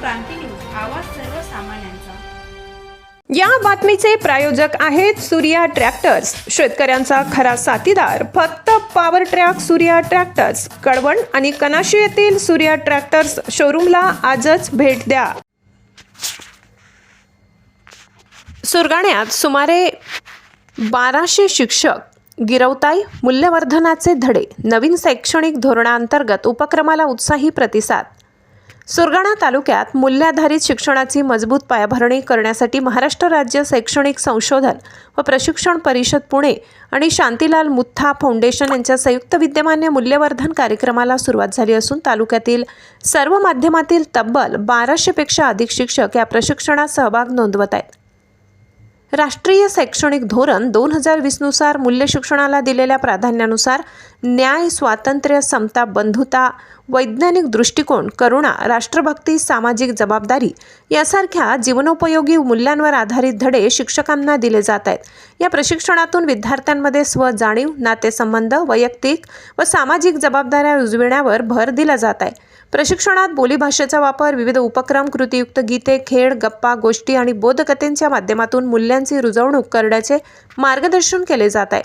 क्रांती news आवाज सर्वसामान्यांचा या बातमीचे प्रायोजक आहेत सूर्या ट्रॅक्टर्स. शेतकऱ्यांचा खरा साथीदार. फक्त power track Surya tractors Kalwan आणि कनाशी येथील सूर्या ट्रॅक्टर्स शोरूमला आजच भेट द्या. सुरगाण्यात सुमारे बाराशे शिक्षक गिरवताय मूल्यवर्धनाचे धडे नवीन शैक्षणिक धोरणांतर्गत उपक्रमाला उत्साही प्रतिसाद. सुरगाणा तालुक्यात मूल्याधारित शिक्षणाची मजबूत पायाभरणी करण्यासाठी महाराष्ट्र राज्य शैक्षणिक संशोधन व प्रशिक्षण परिषद पुणे आणि शांतीलाल मुथ्था फाउंडेशन यांच्या संयुक्त विद्यमान्य मूल्यवर्धन कार्यक्रमाला सुरुवात झाली असून तालुक्यातील सर्व माध्यमातील तब्बल बाराशेपेक्षा अधिक शिक्षक या प्रशिक्षणात सहभाग नोंदवत आहेत. राष्ट्रीय शैक्षणिक धोरण दोन हजार वीसनुसार मूल्य शिक्षणाला दिलेल्या प्राधान्यानुसार न्याय स्वातंत्र्य समता बंधुता वैज्ञानिक दृष्टिकोन करुणा राष्ट्रभक्ती सामाजिक जबाबदारी यासारख्या जीवनोपयोगी मूल्यांवर आधारित धडे शिक्षकांना दिले जात आहेत. या प्रशिक्षणातून विद्यार्थ्यांमध्ये स्वजाणीव नातेसंबंध वैयक्तिक व सामाजिक जबाबदाऱ्या रुजविण्यावर भर दिला जात आहे. प्रशिक्षणात बोलीभाषेचा वापर विविध उपक्रम कृतीयुक्त गीते खेळ गप्पा गोष्टी आणि बोधकथेंच्या माध्यमातून मूल्यांची रुजवणूक करण्याचे मार्गदर्शन केले जात आहे.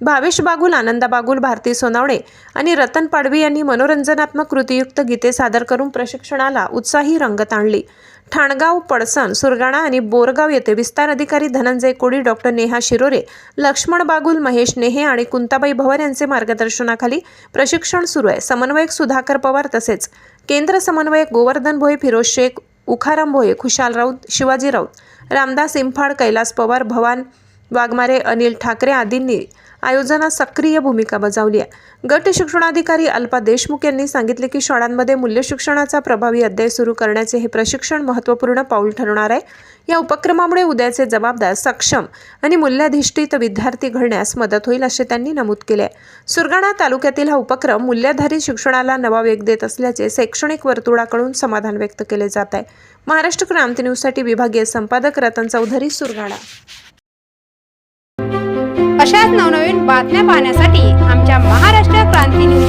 भावेश बागुल आनंदा बागुल भारती सोनावणे आणि रतन पाडवी यांनी मनोरंजनात्मक कृतीयुक्त गीते सादर करून प्रशिक्षणाला उत्साही रंगत आणली ठाणगाव पडसण सुरगाणा आणि बोरगाव येथे विस्तार अधिकारी धनंजय कोडी डॉक्टर नेहा शिरोरे लक्ष्मण बागुल महेश नेहे आणि कुंताबाई भवर यांचे मार्गदर्शनाखाली प्रशिक्षण सुरू आहे. समन्वयक सुधाकर पवार तसेच केंद्र समन्वयक गोवर्धन भोये फिरोज शेख उखाराम भोये खुशाल राऊत शिवाजी राऊत रामदास इम्फाड कैलास पवार भवान वाघमारे अनिल ठाकरे आदींनी आयोजनात सक्रिय भूमिका बजावली आहे. गट शिक्षणाधिकारी अल्पा देशमुख यांनी सांगितले की शाळांमध्ये मूल्य शिक्षणाचा प्रभावी अध्याय सुरू करण्याचे हे प्रशिक्षण महत्त्वपूर्ण पाऊल ठरणार आहे. या उपक्रमामुळे उद्याचे जबाबदार सक्षम आणि मूल्याधिष्ठित विद्यार्थी घडण्यास मदत होईल असे त्यांनी नमूद केले आहे. सुरगाणा तालुक्यातील हा उपक्रम मूल्याधारित शिक्षणाला नवा वेग देत असल्याचे शैक्षणिक वर्तुळाकडून समाधान व्यक्त केले जात आहे. महाराष्ट्र क्रांती न्यूजसाठी विभागीय संपादक रतन चौधरी सुरगाणा. अशाच नवनवीन बातम्या पाहण्यासाठी आमच्या महाराष्ट्र क्रांती न्यूज